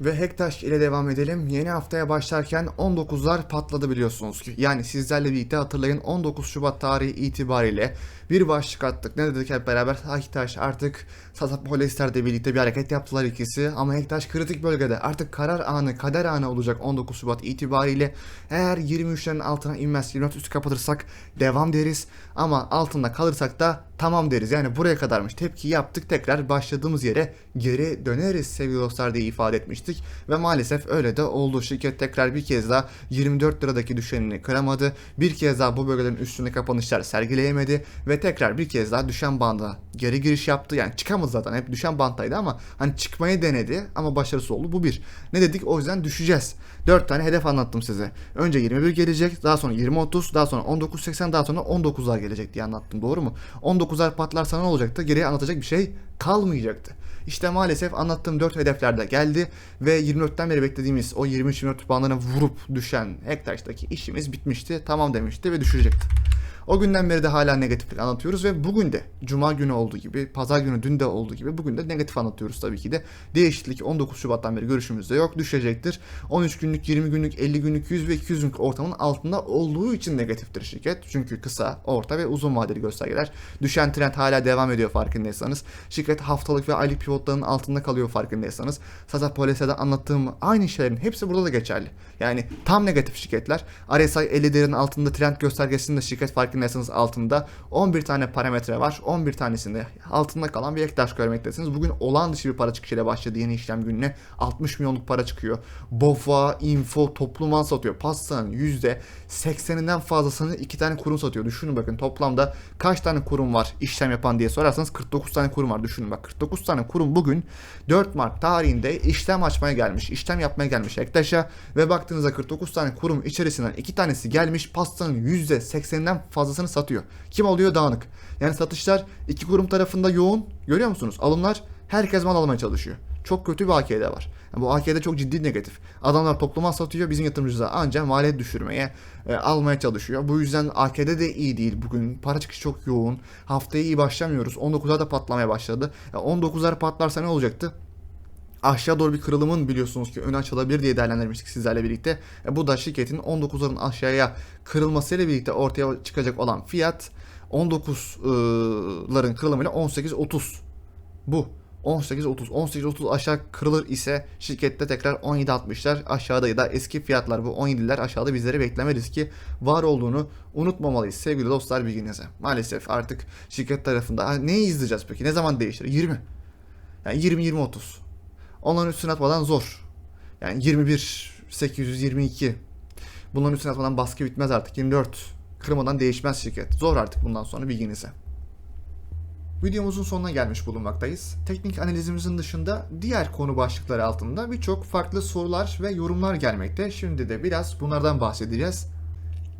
Ve Hektaş ile devam edelim. Yeni haftaya başlarken 19'lar patladı biliyorsunuz ki. Yani sizlerle birlikte hatırlayın 19 Şubat tarihi itibariyle bir başlık attık. Ne dedik hep beraber? Hektaş artık Sasa Polyester de birlikte bir hareket yaptılar ikisi. Ama Hektaş kritik bölgede artık karar anı, kader anı olacak 19 Şubat itibariyle. Eğer 23'lerin altına inmez, 24 üstü kapatırsak devam deriz. Ama altında kalırsak da tamam deriz. Yani buraya kadarmış. Tepki yaptık tekrar başladığımız yere geri döneriz sevgili dostlar diye ifade etmiştik. Ve maalesef öyle de oldu. Şirket tekrar bir kez daha 24 liradaki düşenini kıramadı. Bir kez daha bu bölgelerin üstünde kapanışlar sergileyemedi. Ve tekrar bir kez daha düşen banda geri giriş yaptı. Yani çıkamadı zaten hep düşen banttaydı ama hani çıkmayı denedi ama başarısı oldu. Bu bir. Ne dedik? O yüzden düşeceğiz. 4 tane hedef anlattım size. Önce 21 gelecek, daha sonra 20-30, daha sonra 19-80, daha sonra 19'lar gelecek diye anlattım. Doğru mu? 19'lar patlarsa ne olacaktı? Geriye anlatacak bir şey kalmayacaktı. İşte maalesef anlattığım 4 hedefler de geldi ve 24'ten beri beklediğimiz o 23-24 bandına vurup düşen Hektaş'taki işimiz bitmişti. Tamam demişti ve düşecekti. O günden beri de hala negatiflik anlatıyoruz ve bugün de Cuma günü olduğu gibi, Pazar günü dün de olduğu gibi bugün de negatif anlatıyoruz tabii ki de. Değişiklik 19 Şubat'tan beri görüşümüzde yok, düşecektir. 13 günlük, 20 günlük, 50 günlük, 100 ve 200 günlük ortamın altında olduğu için negatiftir şirket. Çünkü kısa, orta ve uzun vadeli göstergeler. Düşen trend hala devam ediyor farkındaysanız. Şirket haftalık ve aylık pivotların altında kalıyor farkındaysanız. Sasa Polise'de anlattığım aynı şeylerin hepsi burada da geçerli. Yani tam negatif şirketler. RSI 50 değerinin altında trend göstergesinde şirket farkındaysanız altında 11 tane parametre var. 11 tanesinde altında kalan bir ektaş görmektesiniz. Bugün olağan dışı bir para çıkışıyla başladı yeni işlem gününe. 60 milyonluk para çıkıyor. BOFA, Info, Topluman satıyor. Pastanın %80'inden fazlasını iki tane kurum satıyor. Düşünün bakın toplamda kaç tane kurum var işlem yapan diye sorarsanız 49 tane kurum var. Düşünün bak 49 tane kurum bugün 4 Mart tarihinde işlem açmaya gelmiş. işlem yapmaya gelmiş Ektaş'a ve baktığınızda 49 tane kurum içerisinden iki tanesi gelmiş pastanın %80'inden fazlasını satıyor. Kim oluyor? Dağınık. Yani satışlar iki kurum tarafında yoğun. Görüyor musunuz? Alımlar herkes mal almaya çalışıyor. Çok kötü bir AKD var. Yani bu AKD çok ciddi negatif. Adamlar topluma satıyor, bizim yatırımcılar ancak maliyet düşürmeye, e, almaya çalışıyor. Bu yüzden AKD de iyi değil bugün. Para çıkışı çok yoğun. Haftaya iyi başlamıyoruz. 19'lar da patlamaya başladı. Yani 19'lar patlarsa ne olacaktı? Aşağı doğru bir kırılımın biliyorsunuz ki önü açılabilir diye değerlendirmiştik sizlerle birlikte. E, bu da şirketin 19'ların aşağıya kırılmasıyla birlikte ortaya çıkacak olan fiyat 19'ların kırılımıyla 18.30. Bu. 18.30 18.30 aşağı kırılır ise şirkette tekrar 17.60'lar aşağıda da eski fiyatlar bu 17'ler aşağıda bizleri bekleme riski var olduğunu unutmamalıyız sevgili dostlar bilginize. Maalesef artık şirket tarafında neyi izleyeceğiz peki ne zaman değişir 20 yani 20 20 30 Onların üstüne atmadan zor. Yani 21 822 Bunların üstüne atmadan baskı bitmez artık. 24 kırmadan değişmez şirket. Zor artık bundan sonra bilginize. Videomuzun sonuna gelmiş bulunmaktayız. Teknik analizimizin dışında diğer konu başlıkları altında birçok farklı sorular ve yorumlar gelmekte. Şimdi de biraz bunlardan bahsedeceğiz.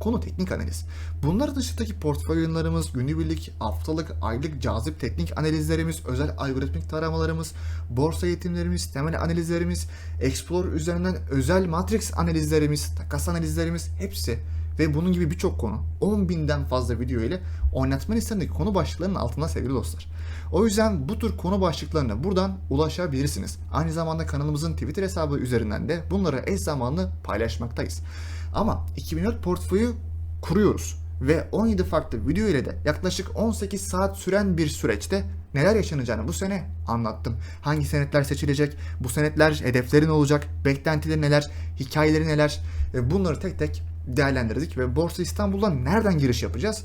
Konu teknik analiz. Bunlar dışındaki portföy yayınlarımız, günübirlik, haftalık, aylık cazip teknik analizlerimiz, özel algoritmik taramalarımız, borsa eğitimlerimiz, temel analizlerimiz, Explorer üzerinden özel matrix analizlerimiz, takas analizlerimiz hepsi ve bunun gibi birçok konu 10 binden fazla video ile oynatma listendeki konu başlıklarının altında sevgili dostlar. O yüzden bu tür konu başlıklarına buradan ulaşabilirsiniz. Aynı zamanda kanalımızın Twitter hesabı üzerinden de bunları eş zamanlı paylaşmaktayız. Ama 2004 portföyü kuruyoruz. Ve 17 farklı video ile de yaklaşık 18 saat süren bir süreçte neler yaşanacağını bu sene anlattım. Hangi senetler seçilecek, bu senetler hedefleri ne olacak, beklentileri neler, hikayeleri neler? E, bunları tek tek değerlendirdik ve Borsa İstanbul'dan nereden giriş yapacağız